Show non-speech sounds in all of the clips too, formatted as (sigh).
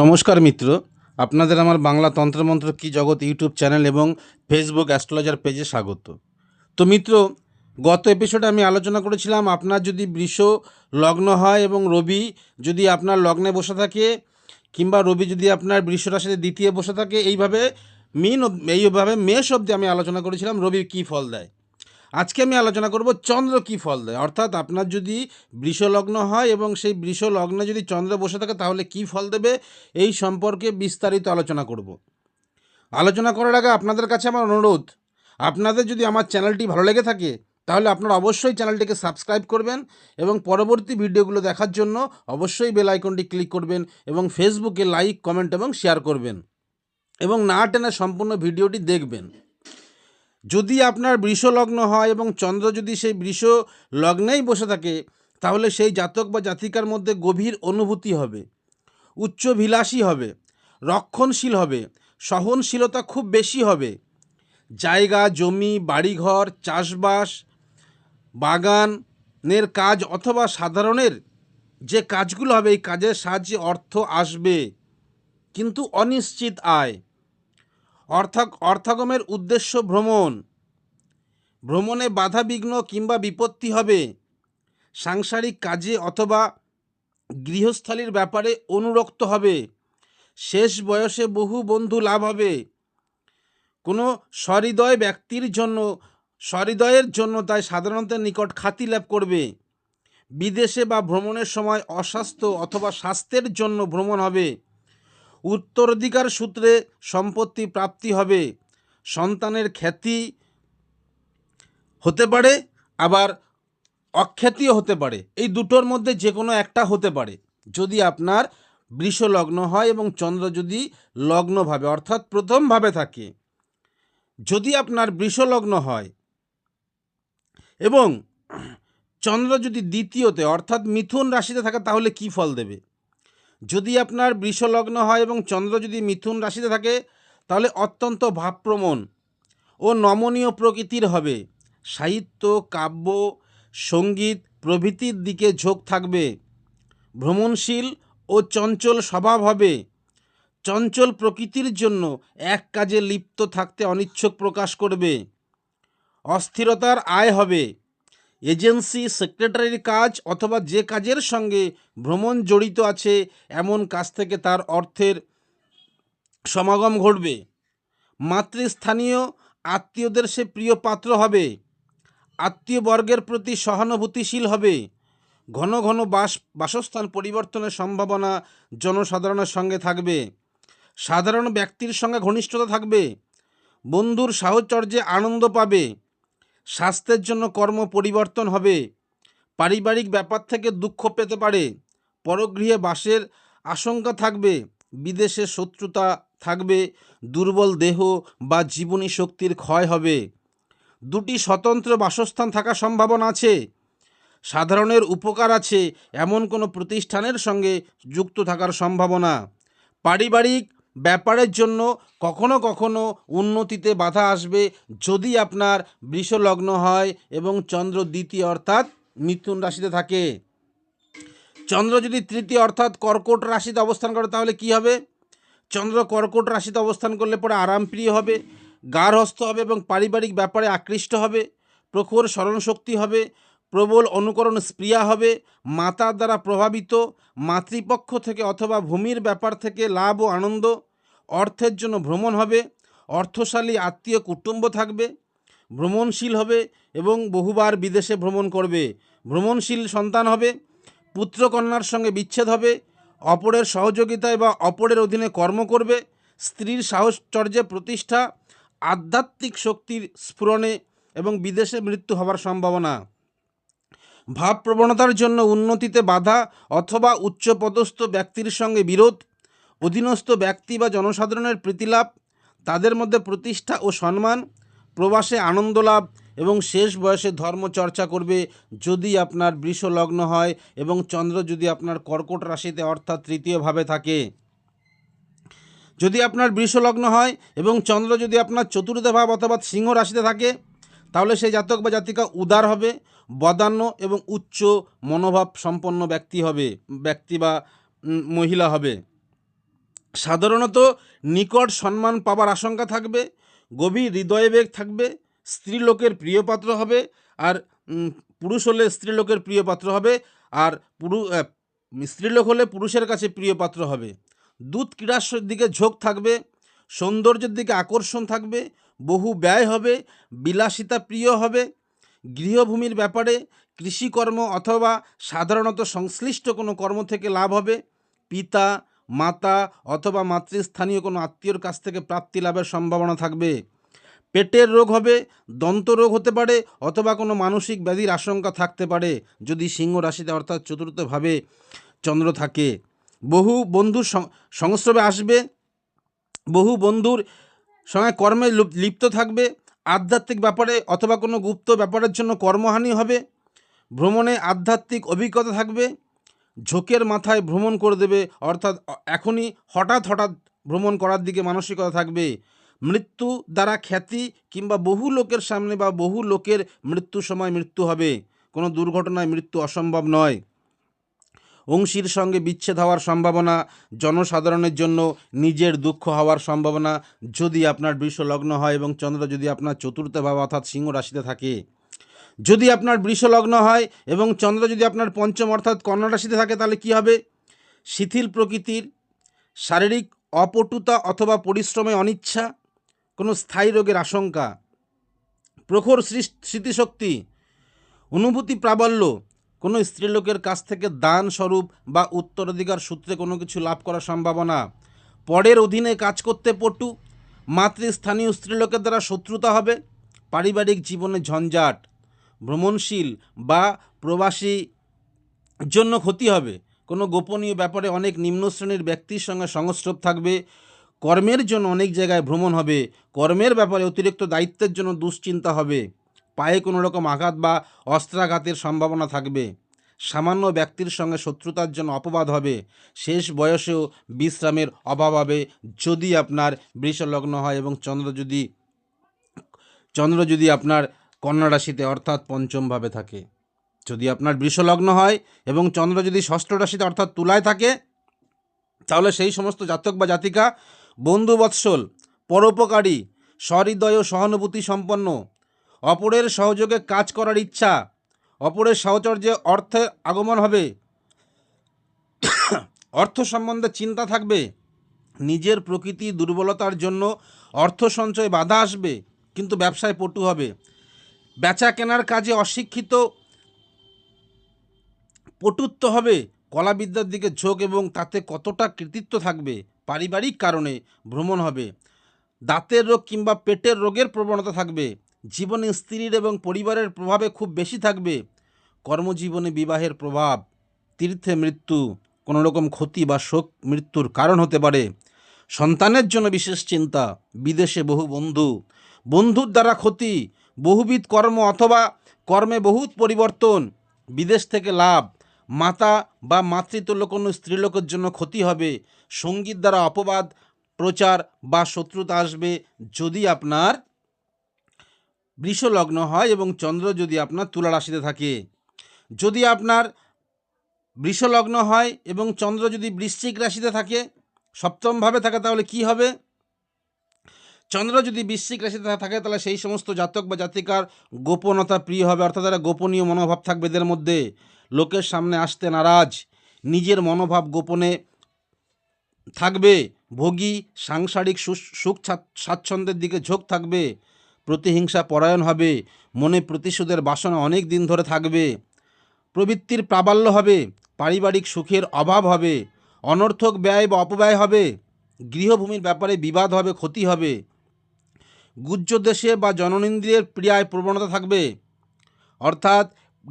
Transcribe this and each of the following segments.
নমস্কার মিত্র। আপনাদের আমার বাংলা তন্ত্রমন্ত্র কি জগৎ ইউটিউব চ্যানেল এবং ফেসবুক অ্যাস্ট্রোলজার পেজে স্বাগত। তো মিত্র, গত এপিসোডে আমি আলোচনা করেছিলাম আপনার যদি বৃষ লগ্ন হয় এবং রবি যদি আপনার লগ্নে বসে থাকে কিংবা রবি যদি আপনার বৃষ রাশিতে দ্বিতীয় বসে থাকে, এইভাবে মিন এইভাবে মেষ অবধি আমি আলোচনা করেছিলাম, রবি কী ফল দেয়? আজকে আমি আলোচনা করব চন্দ্র কী ফল দেয়। অর্থাৎ আপনার যদি বৃষলগ্ন হয় এবং সেই বৃষলগ্নে যদি চন্দ্র বসে থাকে, তাহলে কী ফল দেবে? এই সম্পর্কে বিস্তারিত আলোচনা করব। আলোচনা করার আগে আপনাদের কাছে আমার অনুরোধ, আপনাদের যদি আমার চ্যানেলটি ভালো লেগে থাকে, তাহলে আপনারা অবশ্যই চ্যানেলটিকে সাবস্ক্রাইব করবেন এবং পরবর্তী ভিডিওগুলো দেখার জন্য অবশ্যই বেল আইকনটি ক্লিক করবেন এবং ফেসবুকে লাইক, কমেন্ট এবং শেয়ার করবেন এবং না টেনে সম্পূর্ণ ভিডিওটি দেখবেন। যদি আপনার বৃষ লগ্ন হয় এবং চন্দ্র যদি সেই বৃষ লগ্নেই বসে থাকে, তাহলে সেই জাতক বা জাতিকার মধ্যে গভীর অনুভূতি হবে, উচ্চভিলাষী হবে, রক্ষণশীল হবে, সহনশীলতা খুব বেশি হবে। জায়গা, জমি, বাড়িঘর, চাষবাস, বাগানের কাজ অথবা সাধারণের যে কাজগুলো হবে, এই কাজের সাহায্যে অর্থ আসবে। কিন্তু অনিশ্চিত আয়। অর্থাৎ অর্থাগমের উদ্দেশ্য ভ্রমণ। ভ্রমণে বাধা বিঘ্ন কিংবা বিপত্তি হবে। সাংসারিক কাজে অথবা গৃহস্থালির ব্যাপারে অনুরক্ত হবে। শেষ বয়সে বহু বন্ধু লাভ হবে। কোনো সহৃদয় ব্যক্তির জন্য সহৃদয়ের জন্য তাই সাধারণত নিকট খ্যাতি লাভ করবে। বিদেশে বা ভ্রমণের সময় অস্বাস্থ্য অথবা স্বাস্থ্যের জন্য ভ্রমণ হবে। উত্তরাধিকার সূত্রে সম্পত্তি প্রাপ্তি হবে। সন্তানের খ্যাতি হতে পারে, আবার অখ্যাতিও হতে পারে। এই দুটোর মধ্যে যে কোনো একটা হতে পারে। যদি আপনার বৃষ লগ্ন হয় এবং চন্দ্র যদি লগ্নভাবে, অর্থাৎ প্রথমভাবে থাকে, যদি আপনার বৃষ লগ্ন হয় এবং চন্দ্র যদি দ্বিতীয়তে, অর্থাৎ মিথুন রাশিতে থাকে, তাহলে কি ফল দেবে? যদি আপনার বৃষলগ্ন হয় এবং চন্দ্র যদি মিথুন রাশিতে থাকে, তাহলে অত্যন্ত ভাবপ্রমণ ও নমনীয় প্রকৃতির হবে। সাহিত্য, কাব্য, সংগীত প্রভৃতির দিকে ঝোঁক থাকবে। ভ্রমণশীল ও চঞ্চল স্বভাব হবে। চঞ্চল প্রকৃতির জন্য এক কাজে লিপ্ত থাকতে অনিচ্ছুক প্রকাশ করবে। অস্থিরতার আয় হবে। এজেন্সি, সেক্রেটারির কাজ অথবা যে কাজের সঙ্গে ভ্রমণ জড়িত আছে, এমন কাজ থেকে তার অর্থের সমাগম ঘটবে। মাতৃস্থানীয় আত্মীয়দের সে প্রিয় পাত্র হবে। আত্মীয়বর্গের প্রতি সহানুভূতিশীল হবে। ঘন ঘন বাস, বাসস্থান পরিবর্তনের সম্ভাবনা জনসাধারণের সঙ্গে থাকবে। সাধারণ ব্যক্তির সঙ্গে ঘনিষ্ঠতা থাকবে। বন্ধুর সাহচর্যে আনন্দ পাবে। স্বাস্থ্যের জন্য কর্ম পরিবর্তন হবে। পারিবারিক ব্যাপার থেকে দুঃখ পেতে পারে। পরগৃহে বাসের আশঙ্কা থাকবে। বিদেশে শত্রুতা থাকবে। দুর্বল দেহ বা জীবনী শক্তির ক্ষয় হবে। দুটি স্বতন্ত্র বাসস্থান থাকার সম্ভাবনা আছে। সাধারণের উপকার আছে এমন কোনো প্রতিষ্ঠানের সঙ্গে যুক্ত থাকার সম্ভাবনা। পারিবারিক ব্যাপারের জন্য কখনো কখনো উন্নতিতে বাধা আসবে যদি আপনার বৃষলগ্ন হয় এবং চন্দ্র দ্বিতীয় অর্থাৎ মিথুন রাশিতে থাকে। চন্দ্র যদি তৃতীয় অর্থাৎ কর্কট রাশিতে অবস্থান করে তাহলে কি হবে? চন্দ্র কর্কট রাশিতে অবস্থান করলে পরে আরামপ্রিয় হবে, গার্হস্থ হবে এবং পারিবারিক ব্যাপারে আকৃষ্ট হবে, প্রখর স্মরণশক্তি হবে প্রবল অনুকরণ স্প্রিয়া হবে, মাতার দ্বারা প্রভাবিত, মাতৃপক্ষ থেকে অথবা ভূমির ব্যাপার থেকে লাভ ও আনন্দ, অর্থের জন্য ভ্রমণ হবে, অর্থশালী আত্মীয় কুটুম্ব থাকবে, ভ্রমণশীল হবে এবং বহুবার বিদেশে ভ্রমণ করবে। ভ্রমণশীল সন্তান হবে, পুত্রকন্যার সঙ্গে বিচ্ছেদ হবে, অপরের সহযোগিতায় বা অপরের অধীনে কর্ম করবে, স্ত্রীর সাহচর্যে প্রতিষ্ঠা, আধ্যাত্মিক শক্তির স্ফুরণে এবং বিদেশে মৃত্যু হবার সম্ভাবনা। ভাবপ্রবণতার জন্য উন্নতিতে বাধা অথবা উচ্চপদস্থ ব্যক্তির সঙ্গে বিরোধ, অধীনস্থ ব্যক্তি বা জনসাধারণের প্রীতিলাভ, তাদের মধ্যে প্রতিষ্ঠা ও সম্মান, প্রবাসে আনন্দ লাভ এবং শেষ বয়সে ধর্মচর্চা করবে যদি আপনার বৃষ লগ্ন হয় এবং চন্দ্র যদি আপনার কর্কট রাশিতে অর্থাৎ তৃতীয়ভাবে থাকে। যদি আপনার বৃষ লগ্ন হয় এবং চন্দ্র যদি আপনার চতুর্থ ভাব অথবা সিংহ রাশিতে থাকে, তাহলে সেই জাতক বা জাতিকা উদার হবে বদান্য এবং উচ্চ মনোভাব সম্পন্ন ব্যক্তি হবে, ব্যক্তি বা মহিলা হবে। সাধারণত নিকট সম্মান পাবার আশঙ্কা থাকবে, গভীর হৃদয়বেগ থাকবে স্ত্রীলোকের প্রিয়পাত্র হবে, আর পুরুষ হলে স্ত্রীলোকের প্রিয়পাত্র হবে, আর পুরু স্ত্রীলোক হলে পুরুষের কাছে প্রিয়পাত্র হবে। দুধ ক্রীড়ার দিকে ঝোঁক থাকবে, সৌন্দর্যের দিকে আকর্ষণ থাকবে, বহু ব্যয় হবে, বিলাসিতা প্রিয় হবে গৃহভূমির ব্যাপারে কৃষিকর্ম অথবা সাধারণত সংশ্লিষ্ট কোনো কর্ম থেকে লাভ হবে? পিতা, মাতা অথবা মাতৃস্থানীয় কোনো আত্মীয়র কাছ থেকে প্রাপ্তি লাভের সম্ভাবনা থাকবে? পেটের রোগ হবে, দন্ত রোগ হতে পারে অথবা কোনো মানসিক ব্যাধির আশঙ্কা থাকতে পারে, যদি সিংহ রাশিতে অর্থাৎ চতুর্থভাবে চন্দ্র থাকে। বহু বন্ধুর সংস্রবে আসবে, বহু বন্ধুর সঙ্গে কর্মে লুপ- লিপ্ত থাকবে আধ্যাত্মিক ব্যাপারে অথবা কোনো গুপ্ত ব্যাপারের জন্য কর্মহানি হবে, ভ্রমণে আধ্যাত্মিক অভিজ্ঞতা থাকবে, ঝোঁকের মাথায় ভ্রমণ করে দেবে, অর্থাৎ এখনই হঠাৎ হঠাৎ ভ্রমণ করার দিকে মানসিকতা থাকবে। মৃত্যু দ্বারা খ্যাতি কিংবা বহু লোকের সামনে বা বহু লোকের মৃত্যুর সময় মৃত্যু হবে। কোনো দুর্ঘটনায় মৃত্যু অসম্ভব নয়। অংশীর সঙ্গে বিচ্ছেদ হওয়ার সম্ভাবনা, জনসাধারণের জন্য নিজের দুঃখ হওয়ার সম্ভাবনা, যদি আপনার বৃষ লগ্ন হয় এবং চন্দ্র যদি আপনার চতুর্থ ভাব অর্থাৎ সিংহ রাশিতে থাকে। যদি আপনার বৃষ লগ্ন হয় এবং চন্দ্র যদি আপনার পঞ্চম অর্থাৎ কন্যা রাশিতে থাকে, তাহলে কি হবে? শিথিল প্রকৃতির শারীরিক অপটুতা অথবা পরিশ্রমে অনিচ্ছা, কোনো স্থায়ী রোগের আশঙ্কা, প্রখর স্মৃতিশক্তি, অনুভূতি প্রাবল্য কোনো স্ত্রীলোকের কাছ থেকে দান স্বরূপ বা উত্তরাধিকার সূত্রে কোনো কিছু লাভ করার সম্ভাবনা পরের অধীনে কাজ করতে পটু, মাতৃস্থানীয় স্ত্রীলোকের দ্বারা শত্রুতা হবে, পারিবারিক জীবনে ঝঞ্ঝাট, ভ্রমণশীল বা প্রবাসী জন্য ক্ষতি হবে। কোনো গোপনীয় ব্যাপারে অনেক নিম্ন শ্রেণির ব্যক্তির সঙ্গে সংস্রব থাকবে, কর্মের জন্য অনেক জায়গায় ভ্রমণ হবে, কর্মের ব্যাপারে অতিরিক্ত দায়িত্বের জন্য দুশ্চিন্তা হবে। পায়ে কোনো রকম আঘাত বা অস্ত্রাঘাতের সম্ভাবনা থাকবে। সামান্য ব্যক্তির সঙ্গে শত্রুতার জন্য অপবাদ হবে। শেষ বয়সেও বিশ্রামের অভাব হবে। যদি আপনার বৃষলগ্ন হয় এবং চন্দ্র যদি চন্দ্র যদি আপনার কন্যা রাশিতে অর্থাৎ পঞ্চমভাবে থাকে। যদি আপনার বৃষলগ্ন হয় এবং চন্দ্র যদি ষষ্ঠ রাশিতে অর্থাৎ তুলায় থাকে, তাহলে সেই সমস্ত জাতক বা জাতিকা বন্ধুবৎসল, পরোপকারী, সহৃদয় ও সহানুভূতি সম্পন্ন অপরের সহযোগে কাজ করার ইচ্ছা। অপরের সাহচর্যে অর্থে আগমন হবে। অর্থ সম্বন্ধে চিন্তা থাকবে। নিজের প্রকৃতি দুর্বলতার জন্য অর্থ সঞ্চয় বাধা আসবে, কিন্তু ব্যবসায় পটু হবে। বেচা কেনার কাজে অশিক্ষিত পটুত্ব হবে। কলাবিদ্যার দিকে ঝোঁক এবং তাতে কতটা কৃতিত্ব থাকবে পারিবারিক কারণে ভ্রমণ হবে। দাঁতের রোগ কিংবা পেটের রোগের প্রবণতা থাকবে। জীবনে স্ত্রীর এবং পরিবারের প্রভাবে খুব বেশি থাকবে। কর্মজীবনে বিবাহের প্রভাব, তীর্থে মৃত্যু কোনো রকম ক্ষতি বা শোক মৃত্যুর কারণ হতে পারে। সন্তানের জন্য বিশেষ চিন্তা, বিদেশে বহু বন্ধু, বন্ধুর দ্বারা ক্ষতি, বহুবিধ কর্ম অথবা কর্মে বহুত পরিবর্তন, বিদেশ থেকে লাভ, মাতা বা মাতৃতুল্য কোনো স্ত্রীলোকের জন্য ক্ষতি হবে সংগীত দ্বারা অপবাদ, প্রচার বা শত্রুতা আসবে যদি আপনার বৃষ লগ্ন হয় এবং চন্দ্র যদি আপনার তুলা রাশিতে থাকে। যদি আপনার বৃষ লগ্ন হয় এবং চন্দ্র যদি বৃশ্চিক রাশিতে থাকে, সপ্তমভাবে থাকে, তাহলে কি হবে? চন্দ্র যদি বৃশ্চিক রাশিতে থাকে, তাহলে সেই সমস্ত জাতক বা জাতিকার গোপনতা প্রিয় হবে, অর্থাৎ তারা গোপনীয় মনোভাব থাকবে এদের মধ্যে। লোকের সামনে আসতে নারাজ, নিজের মনোভাব গোপনে থাকবে, ভোগী, সাংসারিক সুখ স্বাচ্ছন্দ্যের দিকে ঝোঁক থাকবে। প্রতিহিংসা পরায়ণ হবে, মনে প্রতিশোধের বাসনা অনেক দিন ধরে থাকবে। প্রবৃত্তির প্রাবল্য হবে, পারিবারিক সুখের অভাব হবে, অনর্থক ব্যয় বা অপব্যয় হবে, গৃহভূমির ব্যাপারে বিবাদ হবে, ক্ষতি হবে। গুজ্জ দেশে বা জননেন্দ্রিয়ের প্রিয়ায় প্রবণতা থাকবে। অর্থাৎ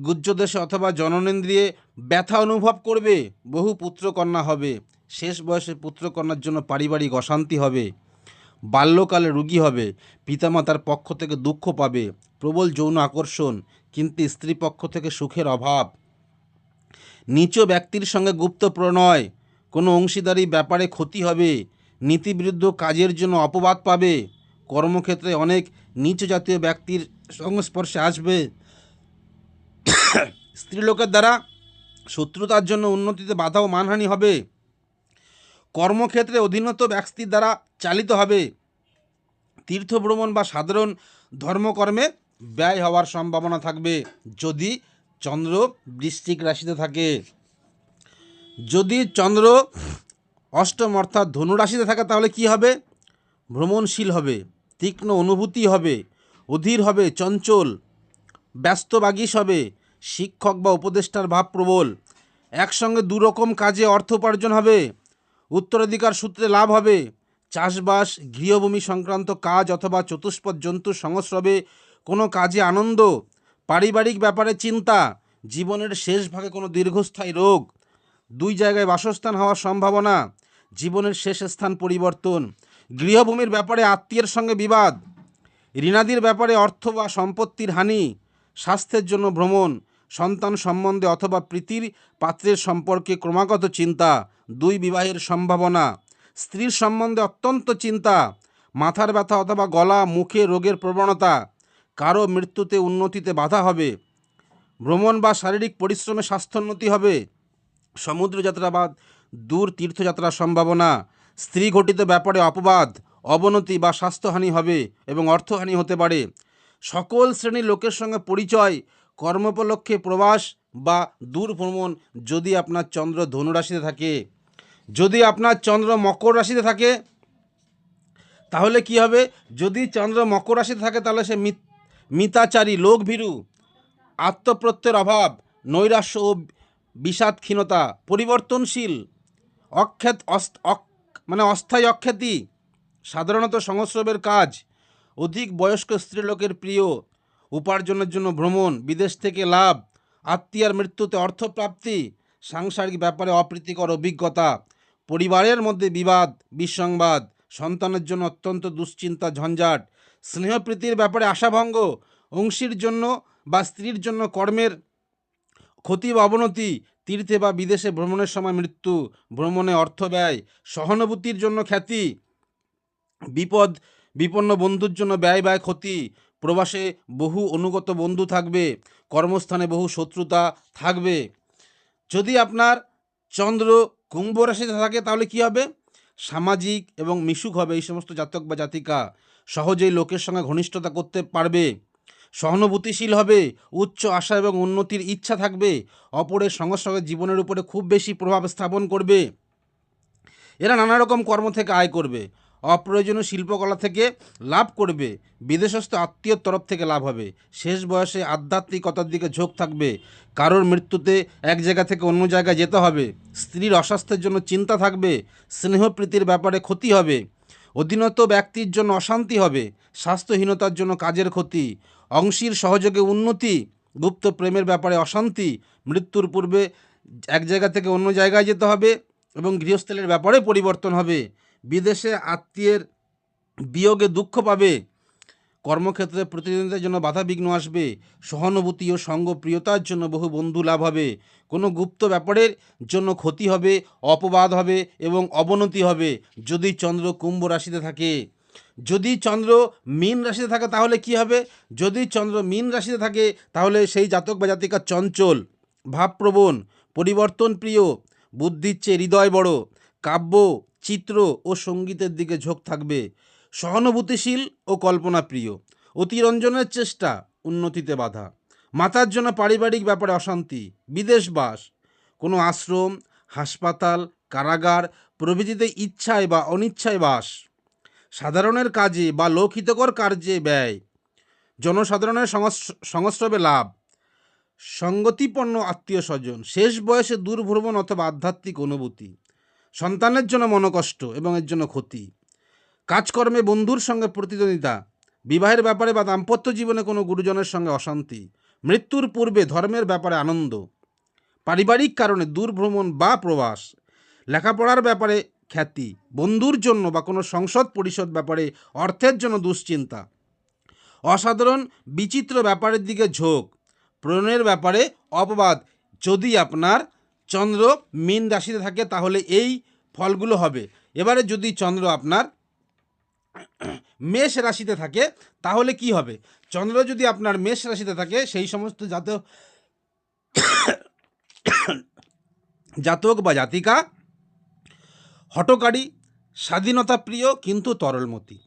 গুজ্জ দেশে অথবা জননেন্দ্রিয়ে ব্যথা অনুভব করবে, বহু পুত্রকন্যা হবে, শেষ বয়সে পুত্রকন্যার জন্য পারিবারিক অশান্তি হবে। বাল্যকালে রুগী হবে পিতামাতার পক্ষ থেকে দুঃখ পাবে, প্রবল যৌন আকর্ষণ, কিন্তু স্ত্রী পক্ষ থেকে সুখের অভাব। নিচ ব্যক্তির সঙ্গে গুপ্ত প্রণয়, কোনো অংশীদারি ব্যাপারে ক্ষতি হবে, নীতিবিরুদ্ধ কাজের জন্য অপবাদ পাবে, কর্মক্ষেত্রে অনেক নিচ জাতীয় ব্যক্তির সংস্পর্শে আসবে। স্ত্রীলোকের দ্বারা শত্রুতার জন্য উন্নতিতে বাধা ও মানহানি হবে। কর্মক্ষেত্রে অধীনত ব্যক্তির দ্বারা চালিত হবে। তীর্থ ভ্রমণ বা সাধারণ ধর্মকর্মে ব্যয় হওয়ার সম্ভাবনা থাকবে যদি চন্দ্র বৃশ্চিক রাশিতে থাকে। যদি চন্দ্র অষ্টম অর্থাৎ ধনু রাশিতে থাকে তাহলে কি হবে? ভ্রমণশীল হবে, তীক্ষ্ণ অনুভূতি হবে, অধীর হবে, চঞ্চল, ব্যস্ত বাগিস হবে, শিক্ষক বা উপদেষ্টার ভাব প্রবল, একসঙ্গে দুরকম কাজে অর্থ উপার্জন হবে, উত্তরাধিকার সূত্রে লাভ হবে চাষবাস, গৃহভূমি সংক্রান্ত কাজ অথবা চতুষ্পদ জন্তু সংস্রবে কোনো কাজে আনন্দ, পারিবারিক ব্যাপারে চিন্তা, জীবনের শেষ ভাগে কোনো দীর্ঘস্থায়ী রোগ, দুই জায়গায় বাসস্থান হওয়ার সম্ভাবনা, জীবনের শেষ স্থান পরিবর্তন, গৃহভূমির ব্যাপারে আত্মীয়ের সঙ্গে বিবাদ, ঋণাদির ব্যাপারে অর্থ বা সম্পত্তির হানি, স্বাস্থ্যের জন্য ভ্রমণ, সন্তান সম্বন্ধে অথবা প্রীতির পাত্রের সম্পর্কে ক্রমাগত চিন্তা, দুই বিবাহের সম্ভাবনা। স্ত্রীর সম্বন্ধে অত্যন্ত চিন্তা, মাথার ব্যথা অথবা গলা, মুখে রোগের প্রবণতা কারও মৃত্যুতে উন্নতিতে বাধা হবে, ভ্রমণ বা শারীরিক পরিশ্রমে স্বাস্থ্যোন্নতি হবে, সমুদ্রযাত্রা বা দূর তীর্থযাত্রার সম্ভাবনা, স্ত্রী ঘটিত ব্যাপারে অপবাদ, অবনতি বা স্বাস্থ্যহানি হবে এবং অর্থহানি হতে পারে। সকল শ্রেণির লোকের সঙ্গে পরিচয়, কর্মোপলক্ষে প্রবাস বা দূর ভ্রমণ যদি আপনার চন্দ্র ধনুরাশিতে থাকে। যদি আপনার চন্দ্র মকর রাশিতে থাকে, তাহলে কি হবে? যদি চন্দ্র মকর রাশিতে থাকে, তাহলে সে মিত- মিতাচারী লোকভীরু আত্মপ্রত্যয়ের অভাব, নৈরাশ্য ও বিষাদক্ষীণতা, পরিবর্তনশীল অখ্যাত অস্ত অক- মানে অস্থায়ী অখ্যাতি সাধারণত সংস্রবের কাজ, অধিক বয়স্ক স্ত্রীলোকের প্রিয়, উপার্জনের জন্য ভ্রমণ, বিদেশ থেকে লাভ, আত্মীয়ার মৃত্যুতে অর্থপ্রাপ্তি, সাংসারিক ব্যাপারে অপ্রীতিকর অভিজ্ঞতা পরিবারের মধ্যে বিবাদ, বিসংবাদ, সন্তানের জন্য অত্যন্ত দুশ্চিন্তা, ঝঞ্ঝাট, স্নেহপ্রীতির ব্যাপারে আশাভঙ্গ, অংশীর জন্য বা স্ত্রীর জন্য কর্মের ক্ষতি বা অবনতি, তীর্থে বা বিদেশে ভ্রমণের সময় মৃত্যু, ভ্রমণে অর্থ ব্যয়, সহানুভূতির জন্য খ্যাতি, বিপদ, বিপন্ন বন্ধুর জন্য ব্যয় ব্যয় ক্ষতি, প্রবাসে বহু অনুগত বন্ধু থাকবে, কর্মস্থানে বহু শত্রুতা থাকবে। যদি আপনার চন্দ্র কুম্ভ রাশিতে থাকে, তাহলে কি হবে? সামাজিক এবং মিশুক হবে এই সমস্ত জাতক বা জাতিকা। সহজেই লোকের সঙ্গে ঘনিষ্ঠতা করতে পারবে। সহানুভূতিশীল হবে, উচ্চ আশা এবং উন্নতির ইচ্ছা থাকবে। অপরের সঙ্গে সঙ্গে জীবনের উপরে খুব বেশি প্রভাব স্থাপন করবে। এরা নানা রকম কর্ম থেকে আয় করবে। অপ্রয়োজনীয় শিল্পকলা থেকে লাভ করবে। বিদেশস্থ আত্মীয়র তরফ থেকে লাভ হবে। শেষ বয়সে আধ্যাত্মিকতার দিকে ঝোঁক থাকবে। কারোর মৃত্যুতে এক জায়গা থেকে অন্য জায়গায় যেতে হবে। স্ত্রীর অস্বাস্থ্যের জন্য চিন্তা থাকবে। স্নেহপ্রীতির ব্যাপারে ক্ষতি হবে। অধীনত ব্যক্তির জন্য অশান্তি হবে। স্বাস্থ্যহীনতার জন্য কাজের ক্ষতি। অংশীর সহযোগে উন্নতি। গুপ্ত প্রেমের ব্যাপারে অশান্তি। মৃত্যুর পূর্বে এক জায়গা থেকে অন্য জায়গায় যেতে হবে এবং গৃহস্থলের ব্যাপারে পরিবর্তন হবে। বিদেশে আত্মীয়ের বিয়োগে দুঃখ পাবে। কর্মক্ষেত্রে প্রতিদ্বন্দ্বিতার জন্য বাধা বিঘ্ন আসবে। সহানুভূতি ও সঙ্গপ্রিয়তার জন্য বহু বন্ধু লাভ হবে। কোনো গুপ্ত ব্যাপারের জন্য ক্ষতি হবে, অপবাদ হবে এবং অবনতি হবে যদি চন্দ্র কুম্ভ রাশিতে থাকে। যদি চন্দ্র মীন রাশিতে থাকে তাহলে কি হবে? যদি চন্দ্র মীন রাশিতে থাকে তাহলে সেই জাতক বা জাতিকা চঞ্চল, ভাবপ্রবণ পরিবর্তন প্রিয় বুদ্ধির চেয়ে হৃদয় বড় কাব্য, চিত্র ও সঙ্গীতের দিকে ঝোঁক থাকবে। সহানুভূতিশীল ও কল্পনাপ্রিয়। অতিরঞ্জনের চেষ্টা উন্নতিতে বাধা। মাতার জন্য পারিবারিক ব্যাপারে অশান্তি। বিদেশ বাস। কোনো আশ্রম, হাসপাতাল, কারাগার, প্রভৃতিতে ইচ্ছায় বা অনিচ্ছায় বাস। সাধারণের কাজে বা লোকহিতকর কার্যে ব্যয়। জনসাধারণের সংস্রবে লাভ। সঙ্গতিপন্ন আত্মীয় স্বজন। শেষ বয়সে দূরভ্রমণ অথবা আধ্যাত্মিক অনুভূতি। সন্তানের জন্য মনোকষ্ট এবং এর জন্য ক্ষতি। কাজকর্মে বন্ধুর সঙ্গে প্রতিদ্বন্দ্বিতা, বিবাহের ব্যাপারে বা দাম্পত্য জীবনে কোনো গুরুজনের সঙ্গে অশান্তি, মৃত্যুর পূর্বে ধর্মের ব্যাপারে আনন্দ, পারিবারিক কারণে দূরভ্রমণ বা প্রবাস, লেখাপড়ার ব্যাপারে খ্যাতি, বন্ধুর জন্য বা কোনো সংসদ পরিষদ ব্যাপারে অর্থের জন্য দুশ্চিন্তা, অসাধারণ, বিচিত্র ব্যাপারের দিকে ঝোঁক, প্রণয়ের ব্যাপারে অপবাদ, যদি আপনার চন্দ্র মীন রাশিতে থাকে, তাহলে এই ফলগুলো হবে। এবারে যদি চন্দ্র আপনার মেষ রাশিতে থাকে, তাহলে কি হবে? চন্দ্র যদি আপনার মেষ রাশিতে থাকে, সেই সমস্ত জাতক জাতক বা জাতিকা হটকারী স্বাধীনতা প্রিয় কিন্তু তরলমতি,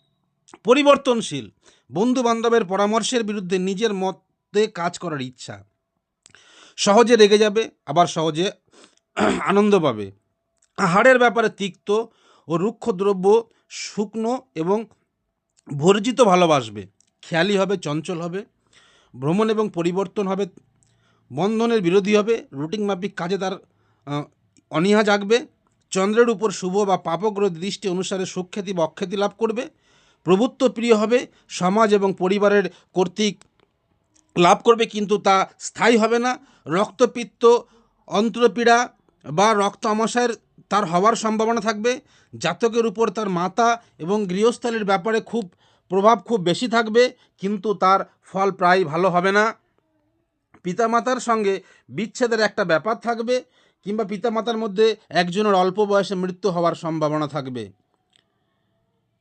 পরিবর্তনশীল বন্ধু বান্ধবের পরামর্শের বিরুদ্ধে নিজের মতে কাজ করার ইচ্ছা, সহজে রেগে যাবে, আবার সহজে (clears throat) আনন্দ পাবে। আহারের ব্যাপারে তিক্ত ও রুক্ষ দ্রব্য শুকনো এবং বর্জিত ভালোবাসবে। খেয়ালি হবে, চঞ্চল হবে, ভ্রমণ এবং পরিবর্তন হবে, বন্ধনের বিরোধী হবে, রুটিন মাফিক কাজে তার অনীহা জাগবে, চন্দ্রের উপর শুভ বা পাপগ্রহ দৃষ্টি অনুসারে সুখ্যাতি বা অখ্যাতি লাভ করবে, প্রভুত্ব প্রিয় হবে, সমাজ এবং পরিবারের কর্তৃক লাভ করবে, কিন্তু তা স্থায়ী হবে না। রক্তপিত্ত, অন্ত্রপীড়া বা রক্ত আমাশয়ের তার হওয়ার সম্ভাবনা থাকবে। জাতকের উপর তার মাতা এবং গৃহস্থালির ব্যাপারে খুব প্রভাব খুব বেশি থাকবে, কিন্তু তার ফল প্রায় ভালো হবে না। পিতামাতার সঙ্গে বিচ্ছেদের একটা ব্যাপার থাকবে, কিংবা পিতামাতার মধ্যে একজনের অল্প বয়সে মৃত্যু হওয়ার সম্ভাবনা থাকবে।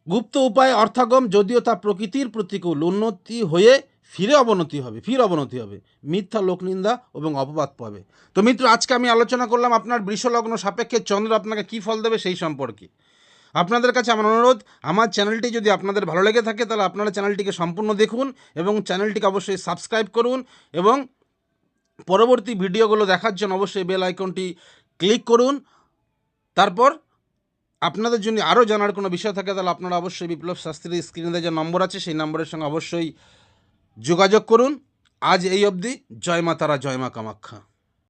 গুপ্ত উপায়ে অর্থাগম, যদিও তা প্রকৃতির প্রতিকূল, উন্নতি হয়ে ফিরে অবনতি হবে, ফির অবনতি হবে। মিথ্যা লোকনিন্দা এবং অপবাদ পাবে। তো মিত্র, আজকে আমি আলোচনা করলাম আপনার বৃষলগ্ন সাপেক্ষে চন্দ্র আপনাকে কী ফল দেবে সেই সম্পর্কে। আপনাদের কাছে আমার অনুরোধ, আমার চ্যানেলটি যদি আপনাদের ভালো লেগে থাকে, তাহলে আপনারা চ্যানেলটিকে সম্পূর্ণ দেখুন এবং চ্যানেলটিকে অবশ্যই সাবস্ক্রাইব করুন এবং পরবর্তী ভিডিওগুলো দেখার জন্য অবশ্যই বেল আইকনটি ক্লিক করুন। তারপর আপনাদের জন্য আরও জানার কোনো বিষয় থাকে, তাহলে আপনারা অবশ্যই বিপ্লব শাস্ত্রীর স্ক্রিনে যে নম্বর আছে, সেই নম্বরের সঙ্গে অবশ্যই যোগাযোগ করুন। আজ এই অবধি জয় মা তারা জয় মা কামাখ্যা